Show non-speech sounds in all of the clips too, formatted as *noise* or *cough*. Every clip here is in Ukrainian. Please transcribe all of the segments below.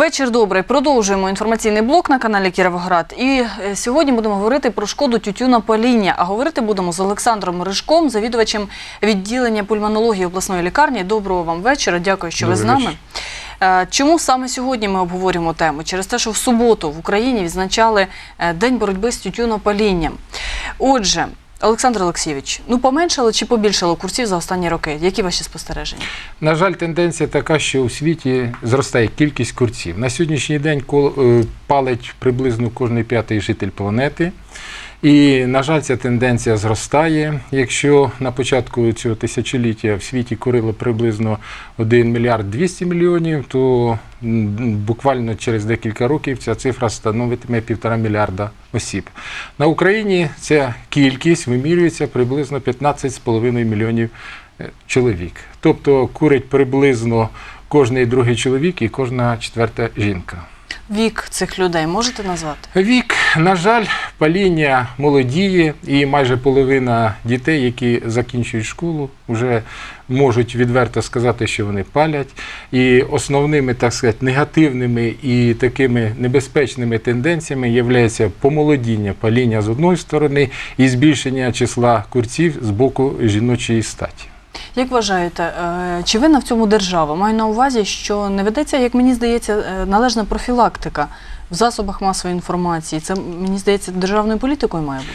Вечір добрий. Продовжуємо інформаційний блок на каналі Кіровоград. І е, сьогодні будемо говорити про шкоду тютюна паління. А говорити будемо з Олександром Рижком, завідувачем відділення пульмонології обласної лікарні. Доброго вам вечора. Дякую, що ви з нами. Е, Чому саме сьогодні ми обговорюємо тему? Через те, що в суботу в Україні відзначали е, День боротьби з тютюнопалінням. Отже, Олександр Олексійович, ну поменшало чи побільшало курсів за останні роки? Які ваші спостереження? На жаль, тенденція така, що у світі зростає кількість курців. На сьогоднішній день е, палить приблизно кожний п'ятий житель планети. І, на жаль, ця тенденція зростає. Якщо на початку цього тисячоліття в світі курило приблизно 1 мільярд 200 мільйонів, то буквально через декілька років ця цифра становитиме півтора мільярда осіб. На Україні ця кількість вимірюється приблизно 15,5 мільйонів е, чоловік. Тобто курить приблизно кожний другий чоловік і кожна четверта жінка. Вік цих людей можете назвати? Вік, на жаль, паління молодіє, і майже половина дітей, які закінчують школу, вже можуть відверто сказати, що вони палять. І основними, так сказати, негативними і такими небезпечними тенденціями є помолодіння паління з одної сторони і збільшення числа курців з боку жіночої статі. Як вважаєте, е, чи винна в цьому держава? Маю на увазі, що не ведеться, як мені здається, е, належна профілактика в засобах масової інформації. Це мені здається державною політикою має бути.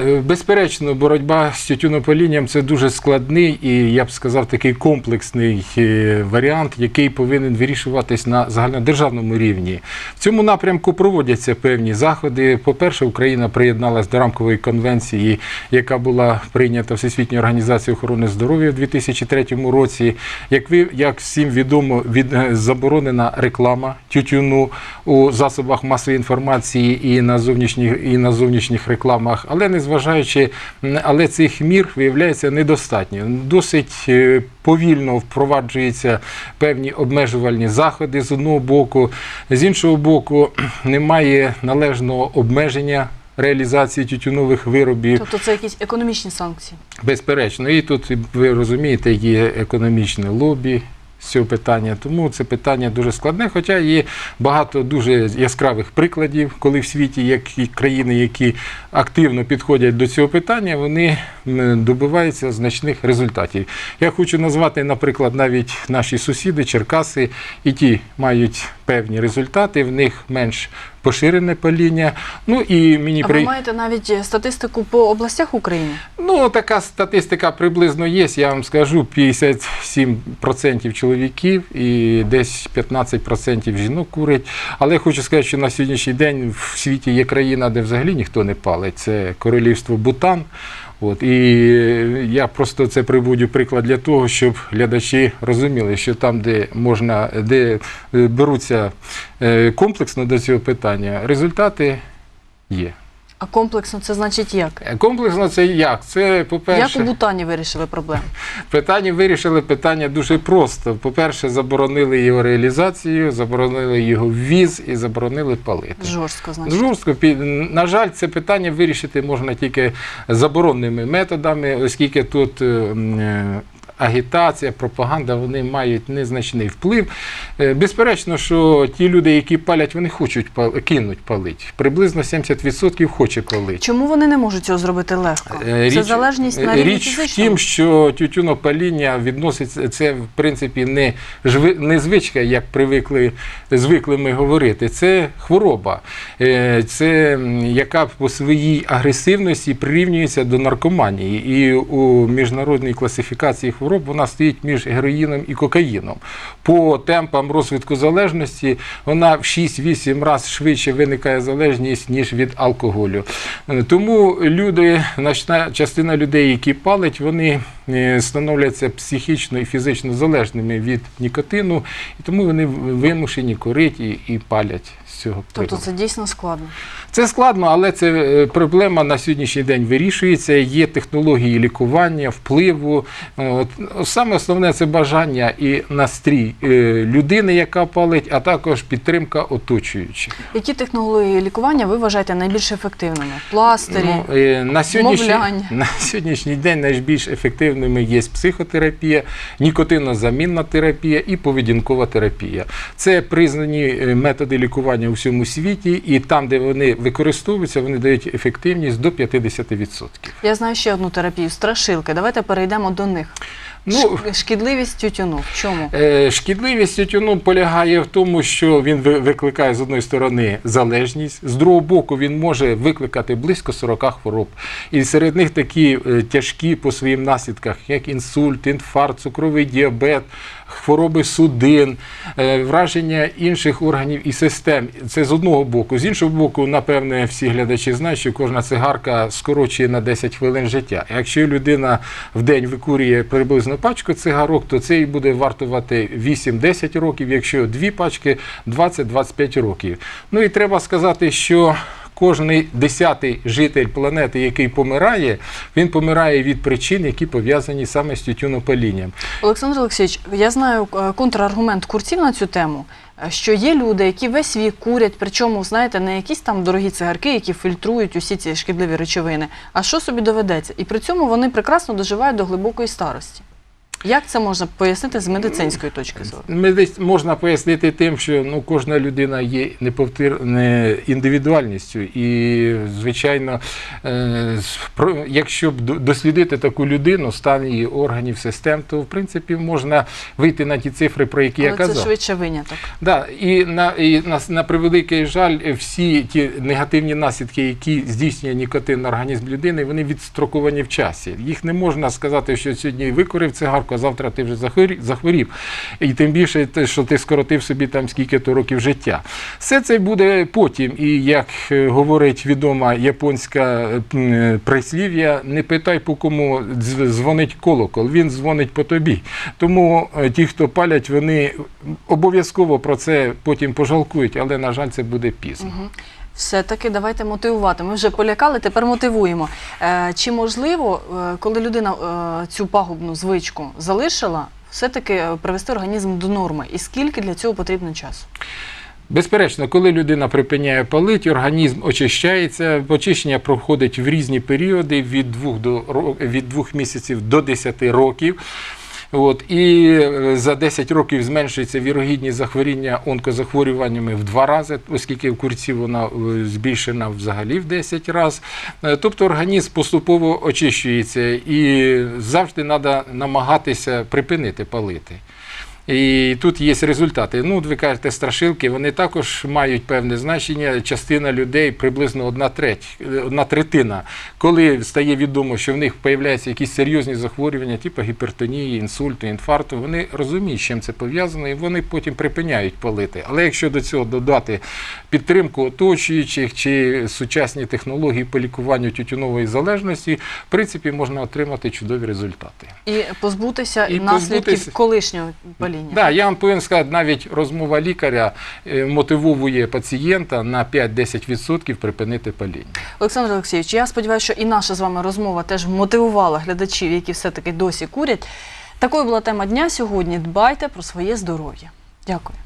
Е, Безперечно, боротьба з тютюнопалінням це дуже складний і я б сказав такий комплексний е, варіант, який повинен вирішуватись на загальнодержавному рівні. В цьому напрямку проводяться певні заходи. По-перше, Україна приєдналась до рамкової конвенції, яка була прийнята Всесвітньою організацією охорони здоров'я в 2003 році. Як ви як всім відомо, від е, заборонена реклама тютюну у засобах масової інформації і на зовнішніх і на зовнішніх рекламах, але незважаючи, м, але цих мір виявляється недостатньо. Досить е, повільно впроваджуються певні обмежувальні заходи з одного боку, з іншого боку, *clears throat* немає належного обмеження. Реалізації тютюнових виробів Тобто це якісь економічні санкції. Безперечно, і тут ви розумієте, є економічне лобі цього питання, тому це питання дуже складне. Хоча є багато дуже яскравих прикладів, коли в світі які країни, які активно підходять до цього питання, вони добиваються значних результатів. Я хочу назвати, наприклад, навіть наші сусіди, Черкаси, і ті мають певні результати, в них менш поширене паління. Ну і мені А при- ви маєте навіть е, статистику по областях України? Ну, така статистика приблизно є. Я вам скажу, 57% чоловіків і десь 15% жінок курить. Але хочу сказати, що на сьогоднішній день в світі є країна, де взагалі ніхто не палить. Це королівство Бутан. От, і я просто це приводю приклад для того, щоб глядачі розуміли, що там, де можна, де е, беруться е, комплексно до цього питання, результати є. А комплексно це значить як? Е, Комплексно це як? Це, по-перше, Як у Бутані вирішили проблему? Питання вирішили питання дуже просто. По-перше, заборонили його реалізацію, заборонили його ввіз і заборонили палити. Жорстко, значить. Жорстко, Пі- на жаль, це питання вирішити можна тільки заборонними методами, оскільки тут е, м, е, агітація, пропаганда, вони мають незначний вплив. Е, Безперечно, що ті люди, які палять, вони хочуть пал- кинуть палити. Приблизно 70% хоче палити. Чому вони не можуть цього зробити легко? Е, це залежність на рівні річ в тім, що тютюнопаління відноситься це, в принципі, не жви, не звичка, як привикли звикли ми говорити. Це хвороба, Е, це яка по своїй агресивності прирівнюється до наркоманії. І у міжнародній класифікації хвороб хвороб вона стоїть між героїном і кокаїном. По темпам розвитку залежності вона в 6-8 разів швидше виникає залежність, ніж від алкоголю. Е, Тому люди, значна частина людей, які палять, вони е, становляться психічно і фізично залежними від нікотину, і тому вони вимушені курити і, і палять цього Тобто це дійсно складно. Це складно, але це е, проблема на сьогоднішній день вирішується. Є технології лікування, впливу. Е, От, саме основне це бажання і настрій е, людини, яка палить, а також підтримка оточуючих. Які технології лікування ви вважаєте найбільш ефективними? Пластирі? Ну, на, сьогоднішній, *laughs* на сьогоднішній день найбільш ефективними є психотерапія, нікотинозамінна терапія і поведінкова терапія. Це признані методи лікування у всьому світі, і там, де вони використовуються, вони дають ефективність до 50%. Я знаю ще одну терапію страшилки. Давайте перейдемо до них. Ну, Шкідливість тютюну. В чому? Е, Шкідливість тютюну полягає в тому, що він викликає з одної сторони залежність, з другого боку він може викликати близько 40 хвороб. І серед них такі е, тяжкі по своїм наслідках, як інсульт, інфаркт, цукровий діабет, хвороби судин, е, враження інших органів і систем. Це з одного боку. З іншого боку, напевне, всі глядачі знають, що кожна цигарка скорочує на 10 хвилин життя. Якщо людина в день викурює приблизно пачку цигарок, то це їй буде вартувати 8-10 років, якщо дві пачки 20-25 років. Ну і треба сказати, що кожний десятий житель планети, який помирає, він помирає від причин, які пов'язані саме з тютюнопалінням. Олександр Олексійович, я знаю е, контраргумент курців на цю тему. е, Що є люди, які весь вік курять, причому, знаєте, не якісь там дорогі цигарки, які фільтрують усі ці шкідливі речовини, а що собі доведеться. І при цьому вони прекрасно доживають до глибокої старості. Як це можна пояснити з медицинської точки зору? Медиц- можна пояснити тим, що ну, кожна людина є неповтир... не індивідуальністю. І, звичайно, е, про- якщо б дослідити таку людину, стан її органів, систем, то в принципі можна вийти на ті цифри, про які я Але це швидше виняток. Да, і на, і на, на превеликий жаль, всі ті негативні наслідки, які здійснює нікотин на організм людини, вони відстроковані в часі. Їх не можна сказати, що сьогодні викурив цигарку, а завтра ти вже захворів. І тим більше, що ти скоротив собі там скільки-то років життя. Все це буде потім. І як е, говорить відома японська е, прислів'я, не питай по кому дзвонить колокол, він дзвонить по тобі. Тому е, ті, хто палять, вони обов'язково про це потім пожалкують, але, на жаль, це буде пізно. Все-таки давайте мотивувати. Ми вже полякали, тепер мотивуємо. Е, чи можливо, е, коли людина е, цю пагубну звичку залишила, все-таки привести організм до норми? І скільки для цього потрібно часу? Безперечно, коли людина припиняє палити, організм очищається. Очищення проходить в різні періоди від двох, до, від двох місяців до 10 років. От, і е, за 10 років зменшується вірогідність захворіння онкозахворюваннями в два рази, оскільки в курці вона е, збільшена взагалі в 10 разів. Е, Тобто організм поступово очищується і завжди треба намагатися припинити палити. І тут є результати. Ну, ви кажете, страшилки, вони також мають певне значення. Частина людей, приблизно одна треть, одна третина, коли стає відомо, що в них появляються якісь серйозні захворювання, типу гіпертонії, інсульту, інфаркту, вони розуміють, з чим це пов'язано, і вони потім припиняють палити. Але якщо до цього додати підтримку оточуючих чи сучасні технології по лікуванню тютюнової залежності, в принципі, можна отримати чудові результати. І позбутися І наслідків позбутися- колишнього паління. Да, я вам повинен сказати, навіть розмова лікаря е, мотивовує пацієнта на 5-10% припинити паління. Олександр Олексійович, я сподіваюся, що і наша з вами розмова теж мотивувала глядачів, які все-таки досі курять. Такою була тема дня сьогодні. Дбайте про своє здоров'я. Дякую.